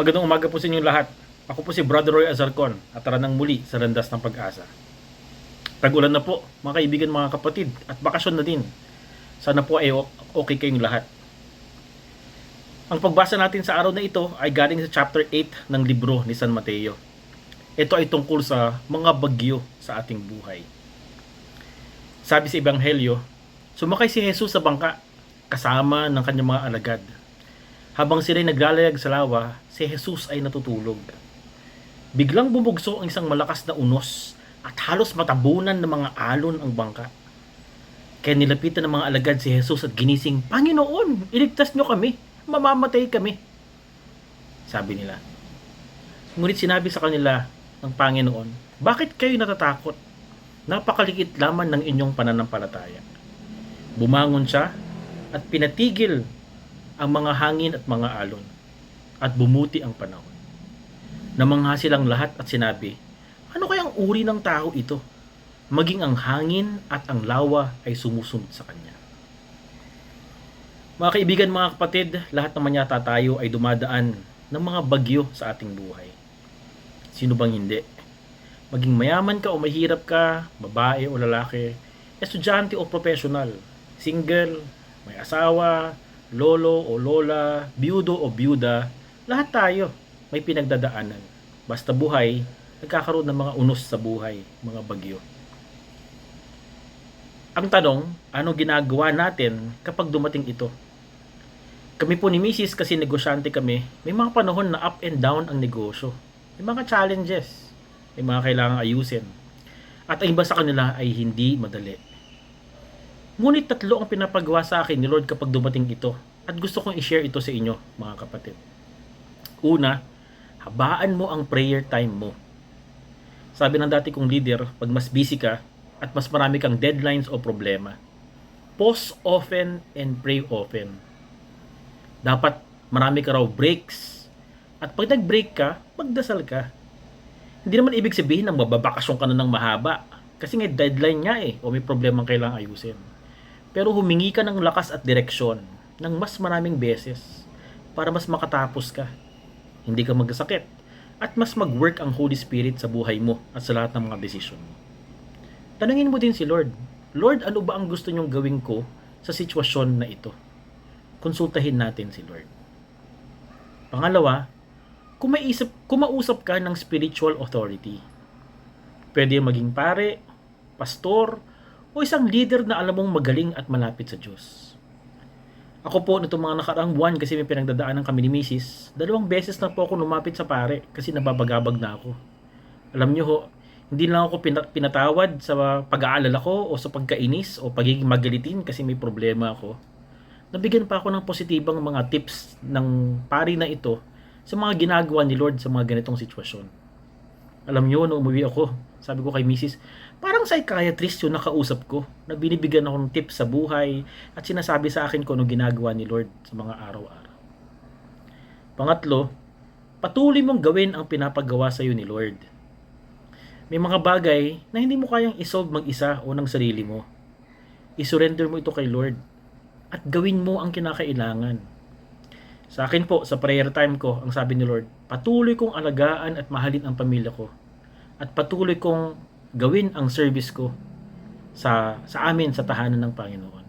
Magandang umaga po sa inyong lahat. Ako po si Brother Roy Azarcon at tara nang muli sa Landas ng Pag-asa. Tag-ulan na po, mga kaibigan, mga kapatid, at bakasyon na din. Sana po ay okay kayong lahat. Ang pagbasa natin sa araw na ito ay galing sa chapter 8 ng libro ni San Mateo. Ito ay tungkol sa mga bagyo sa ating buhay. Sabi sa Ebanghelyo, sumakay si Jesus sa bangka kasama ng kanyang mga alagad. Habang sila'y naglalayag sa lawa, si Jesus ay natutulog. Biglang bumugso ang isang malakas na unos at halos matabunan ng mga alon ang bangka. Kaya nilapitan ng mga alagad si Jesus at ginising, Panginoon, iligtas niyo kami, mamamatay kami. Sabi nila. Ngunit sinabi sa kanila ng Panginoon, Bakit kayo natatakot? Napakalikit lamang ng inyong pananampalataya. Bumangon siya at pinatigil ang mga hangin at mga alon at bumuti ang panahon. Namangha silang lahat at sinabi, ano kayang uri ng tao ito? Maging ang hangin at ang lawa ay sumusunod sa kanya. Mga kaibigan, mga kapatid, lahat naman yata tayo ay dumadaan ng mga bagyo sa ating buhay. Sino bang hindi? Maging mayaman ka o mahirap ka, babae o lalaki, estudyante o professional, single, may asawa, lolo o lola, biyudo o biyuda, lahat tayo may pinagdadaanan. Basta buhay, nagkakaroon ng mga unos sa buhay, mga bagyo. Ang tanong, ano ginagawa natin kapag dumating ito? Kami po ni Mrs. kasi negosyante kami, may mga panahon na up and down ang negosyo. May mga challenges, may mga kailangang ayusin. At ang iba sa kanila ay hindi madali. Ngunit tatlo ang pinapagawa sa akin ni Lord kapag dumating ito at gusto kong i-share ito sa inyo, mga kapatid. Una, habaan mo ang prayer time mo. Sabi ng dati kong leader, pag mas busy ka at mas marami kang deadlines o problema, pause often and pray often. Dapat marami ka raw breaks. At pag nag-break ka, magdasal ka. Hindi naman ibig sabihin na mababakasyon ka na ng mahaba. Kasi nga deadline nga eh, o may problema kailangang ayusin. Pero humingi ka ng lakas at direksyon ng mas maraming beses para mas makatapos ka. Hindi ka magkasakit at mas mag-work ang Holy Spirit sa buhay mo at sa lahat ng mga desisyon mo. Tanungin mo din si Lord, Lord, ano ba ang gusto niyong gawin ko sa sitwasyon na ito? Konsultahin natin si Lord. Pangalawa, kung may isip, kumausap ka ng spiritual authority. Pwede maging pare, pastor, o isang leader na alam mong magaling at malapit sa Diyos. Ako po nitong mga nakaraang buwan kasi may pinagdadaanan kami ni Mrs. Dalawang beses na po ako lumapit sa pare kasi nababagabag na ako. Alam niyo ho, hindi lang ako pinat- pinatawad sa pag-aalala ko o sa pagkainis o pagiging magalitin kasi may problema ako. Nabigyan pa ako ng positibang mga tips ng pari na ito sa mga ginagawa ni Lord sa mga ganitong sitwasyon. Alam niyo, nung umuwi ako, sabi ko kay Mrs., parang psychiatrist yung nakausap ko na binibigyan ako ng tips sa buhay at sinasabi sa akin kung ano ginagawa ni Lord sa mga araw-araw. Pangatlo, patuloy mong gawin ang pinapagawa sa iyo ni Lord. May mga bagay na hindi mo kayang isolve mag-isa o ng sarili mo. I-surrender mo ito kay Lord at gawin mo ang kinakailangan. Sa akin po, sa prayer time ko, ang sabi ni Lord, patuloy kong alagaan at mahalin ang pamilya ko. At patuloy kong gawin ang service ko sa, sa amin sa tahanan ng Panginoon.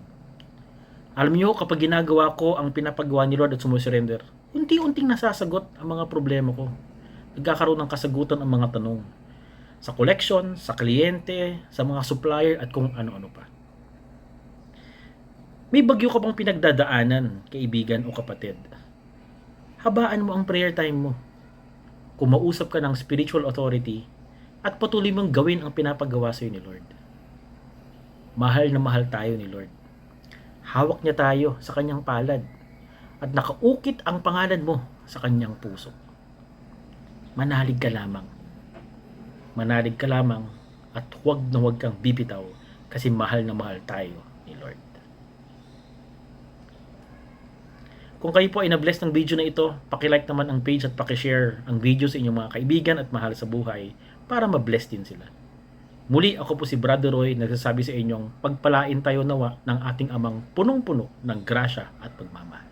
Alam niyo, kapag ginagawa ko ang pinapagawa ni Lord at sumusurrender, unti-unting nasasagot ang mga problema ko. Nagkakaroon ng kasagutan ang mga tanong. Sa collection, sa kliyente, sa mga supplier at kung ano-ano pa. May bagyo ka bang pinagdadaanan, kaibigan o kapatid? Habaan mo ang prayer time mo. Kumausap ka ng spiritual authority at patuloy mong gawin ang pinapagawa sa ni Lord. Mahal na mahal tayo ni Lord. Hawak niya tayo sa kanyang palad at nakaukit ang pangalan mo sa kanyang puso. Manalig ka lamang. Manalig ka lamang at huwag na huwag kang bibitaw kasi mahal na mahal tayo ni Lord. Kung kayo po ay na-bless ng video na ito, pakilike naman ang page at pakishare ang video sa inyong mga kaibigan at mahal sa buhay para ma-bless din sila. Muli ako po si Brother Roy nagsasabi sa inyong pagpalain tayo nawa ng ating amang punong-puno ng grasya at pagmamahal.